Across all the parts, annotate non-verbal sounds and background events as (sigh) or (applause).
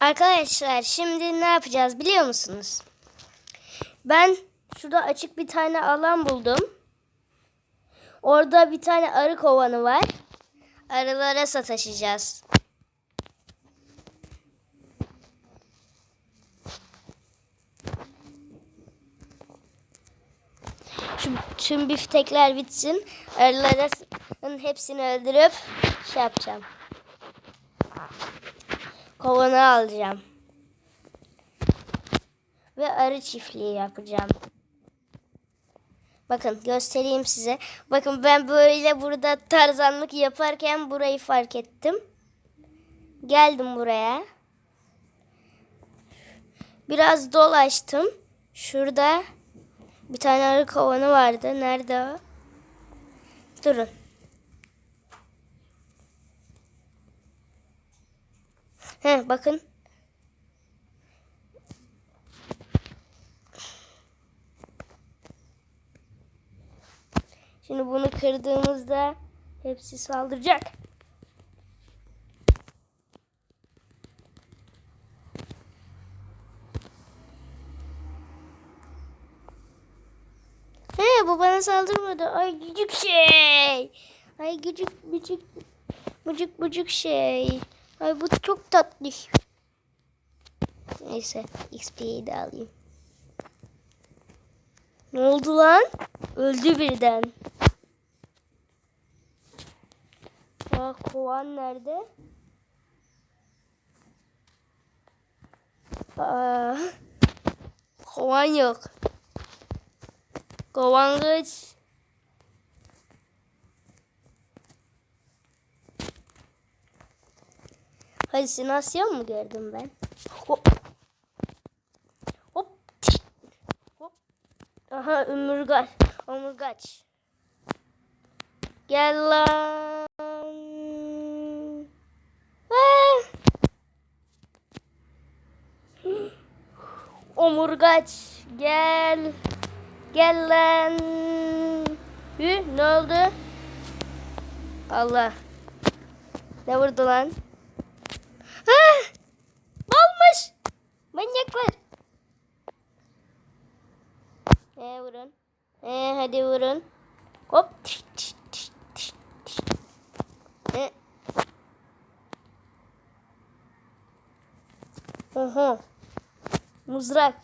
Arkadaşlar şimdi ne yapacağız biliyor musunuz? Ben şurada açık bir tane alan buldum. Orada bir tane arı kovanı var. Arılara sataşacağız. Şu tüm biftekler bitsin. Arıların hepsini öldürüp şey yapacağım. Kovanı alacağım. Ve arı çiftliği yapacağım. Bakın göstereyim size. Bakın ben böyle burada tarzanlık yaparken burayı fark ettim. Geldim buraya. Biraz dolaştım. Şurada bir tane arı kovanı vardı. Nerede o? Durun. He bakın. Şimdi bunu kırdığımızda hepsi saldıracak. He bu bana saldırmadı. Ay küçük şey. Ay küçük küçük bucuk bucuk şey. Ay bu çok tatlı. Neyse XP'yi de alayım. Ne oldu lan? Öldü birden. Aa, kovan nerede? Aa, (laughs) kovan yok. Kovan kaç. Halüsinasyon mu gördüm ben? Hop. Hop. Hop. Aha omurgaç. Omurgaç. Gel lan. Ah. Omurgaç. Gel. Gel lan. Hü, ne oldu? Allah. Ne vurdu lan? Ah! Balmış. Manyaklar. Ee vurun. Ee hadi vurun. Hop. Tiş, tiş, tiş. Ee. Oho. Mızrak.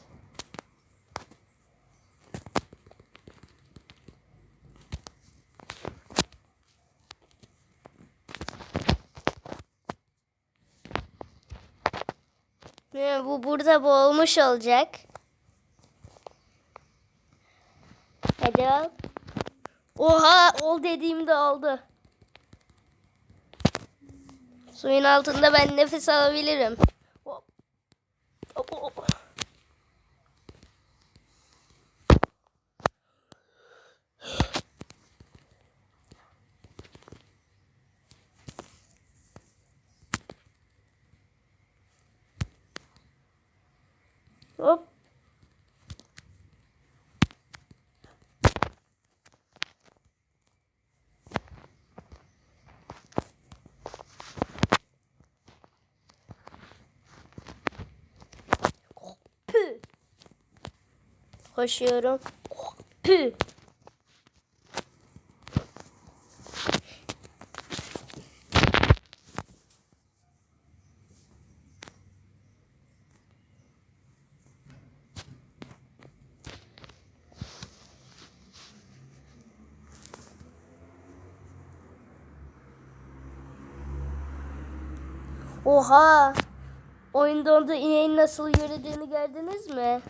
Ee, bu burada boğulmuş olacak. Hadi al. Oha ol dediğimde oldu. Suyun altında ben nefes alabilirim. Hop. Hop, hop. Hop. Koşuyorum. Pü. Oha! Oyunda onda ineğin nasıl yürüdüğünü gördünüz mü?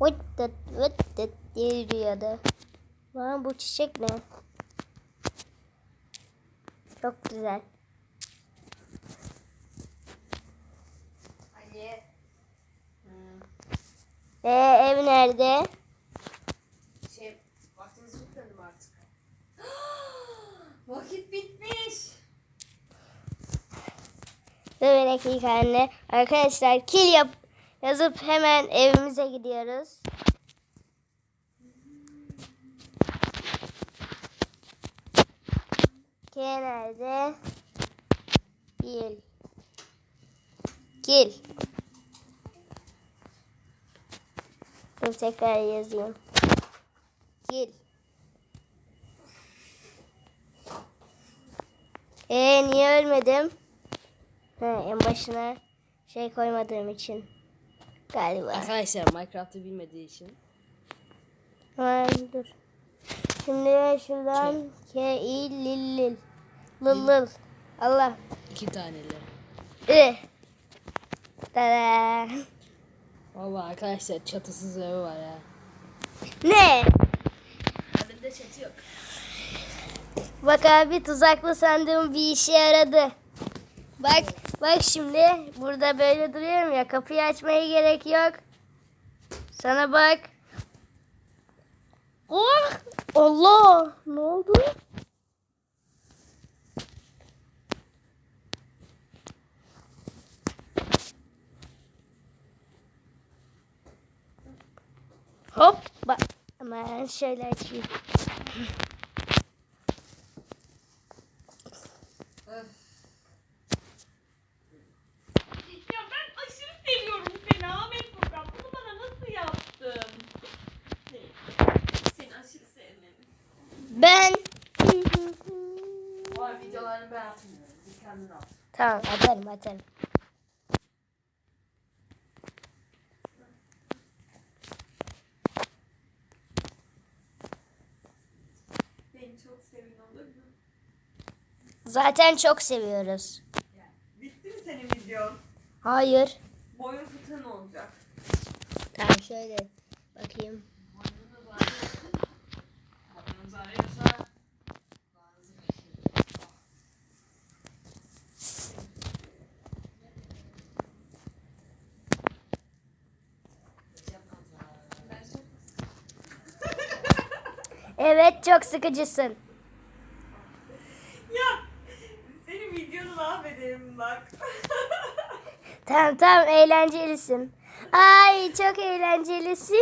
Vıt tıt vıt tıt diye yürüyordu. Lan bu çiçek ne? Çok güzel. Ali. Ee, ev nerede? Şey, vaktimiz bitmedi mi artık? (gasps) Vakit bitmiş. Bir dakika anne. Arkadaşlar kill yap yazıp hemen evimize gidiyoruz. K nerede? Bir. Gel. Dur tekrar yazayım. Gel. Ee niye ölmedim? Ha, en başına şey koymadığım için. Galiba. Arkadaşlar Minecraft'ı bilmediği için. Hemen dur. Şimdi şuradan K I lil lil. Lıl lıl. Allah. iki taneli. Ü. Tada. Valla arkadaşlar çatısız evi var ya. Ne? Bende çatı yok. Bak abi tuzaklı sandığım bir işe yaradı. Bak bak şimdi burada böyle duruyorum ya kapıyı açmaya gerek yok. Sana bak. Oh! Allah! Ne oldu? Hop! Bak. Hemen şöyle açayım. Ya ben aşırı seviyorum seni Ahmet Furkan. Bunu bana nasıl yaptın? Seni aşırı sevmem. Ben Var videolarını ben atmıyorum. Bir kendin at. Tamam atarım atarım. Çok? Zaten çok seviyoruz. Bitti mi senin videon? Hayır. Boyun fıtığın olacak. Tamam şöyle bakayım. Evet çok sıkıcısın. Ya senin videonu mahvederim bak. (laughs) Tamam tamam eğlencelisin. Ay çok eğlencelisin.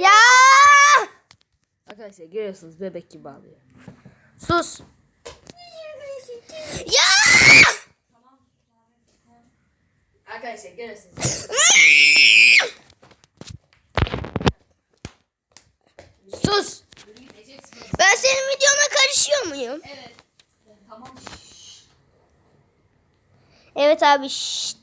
ya Arkadaşlar görüyorsunuz bebek gibi ağlıyor. sus. Ya Arkadaşlar görüyorsunuz. (laughs) sus. Ben senin videona karışıyor muyum? Evet. Abi. şşt.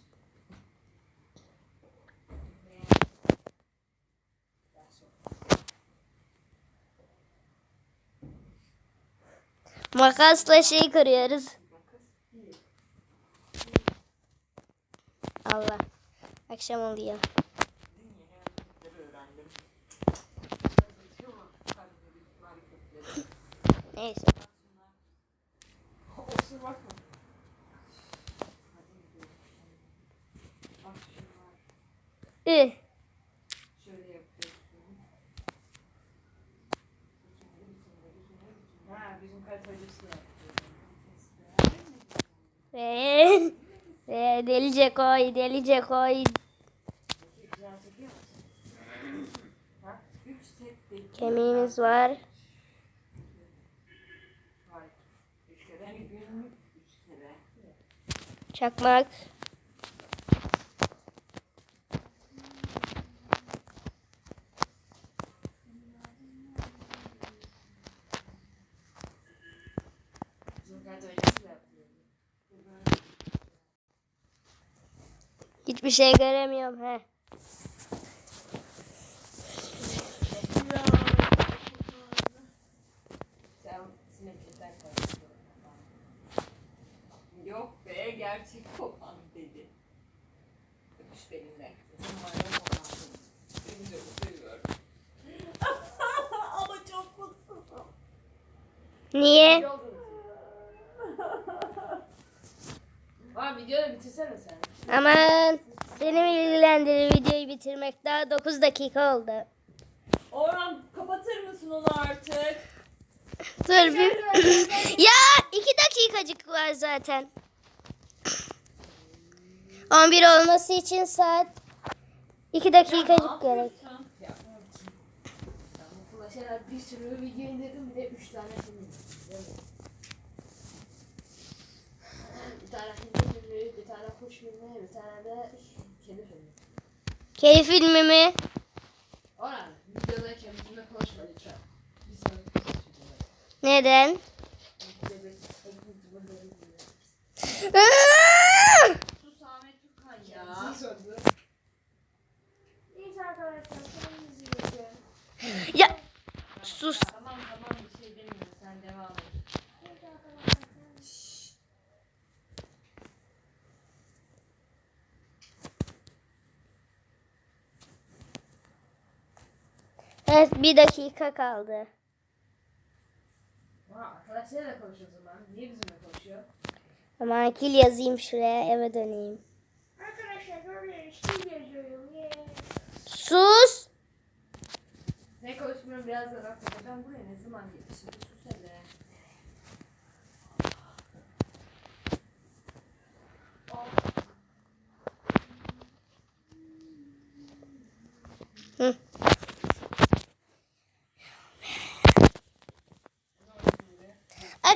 Makasla şey kırıyoruz. Allah. Akşam oluyor. Neyse. Ve, ve delice koy, delice koy. Kemiğimiz var. Çakmak. Hiçbir şey göremiyorum he. Yok be gerçek kopan dedi. Öpüş benimle. Umarım olmaz. Seni çok seviyorum. Ama çok mutsuzum. Niye? Var videoyu bitirsene sen. Aman seni ilgilendirir videoyu bitirmek? Daha 9 dakika oldu. Orhan kapatır mısın onu artık? Dur bir... (laughs) ya 2 dakikacık var zaten. 11 olması için saat 2 dakikacık gerek. yapıyorsun? Ben bu Flash'a bir sürü video indirdim bir de 3 tane tane de kedi filmi. Mi? Orhan, videodayken bizimle konuşma lütfen. Neden? Sus Ahmet Tukan ya. Kendisi sordu. ya sus. Tamam tamam bir şey demiyorum sen devam et. Evet bir dakika kaldı. Oha, arkadaşlarıyla konuş o zaman. Niye bizimle konuşuyor? Ama kil yazayım şuraya eve döneyim. Arkadaşlar oraya şey yazıyorum. Yeah. Sus. Ne konuşmuyorum birazdan aklıma. Ben buraya ne zaman yetişim? Bir sus hele.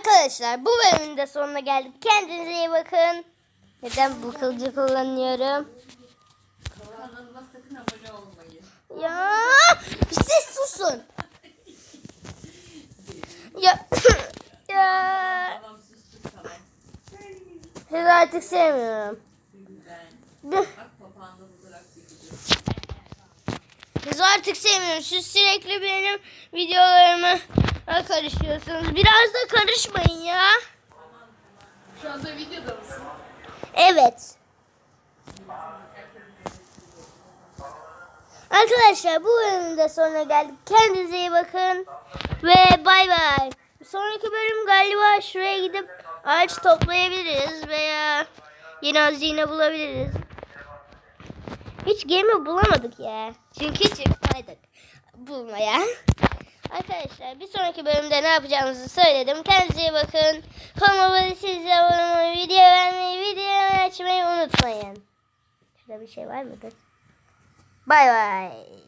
Arkadaşlar bu bölümün de sonuna geldik. Kendinize iyi bakın. Neden bu kılıcı kullanıyorum? Kanalıma sakın abone. Ya siz susun. Ya (clears throat) ya sizi artık sevmiyorum. Sizi artık sevmiyorum. Siz sürekli benim karışıyorsunuz. Biraz da karışmayın ya. Şu anda videoda mısın? Evet. Arkadaşlar bu bölümün de sonuna geldik. Kendinize iyi bakın. Ve bay bay. Sonraki bölüm galiba şuraya gidip ağaç toplayabiliriz veya yeni hazine bulabiliriz. Hiç gemi bulamadık ya. Çünkü çıkmaydık bulmaya. Arkadaşlar bir sonraki bölümde ne yapacağımızı söyledim. Kendinize iyi bakın. Kanalıma abone siz de abone olmayı, video beğenmeyi, videoyu açmayı unutmayın. Şurada bir şey var mıdır? Bay bay.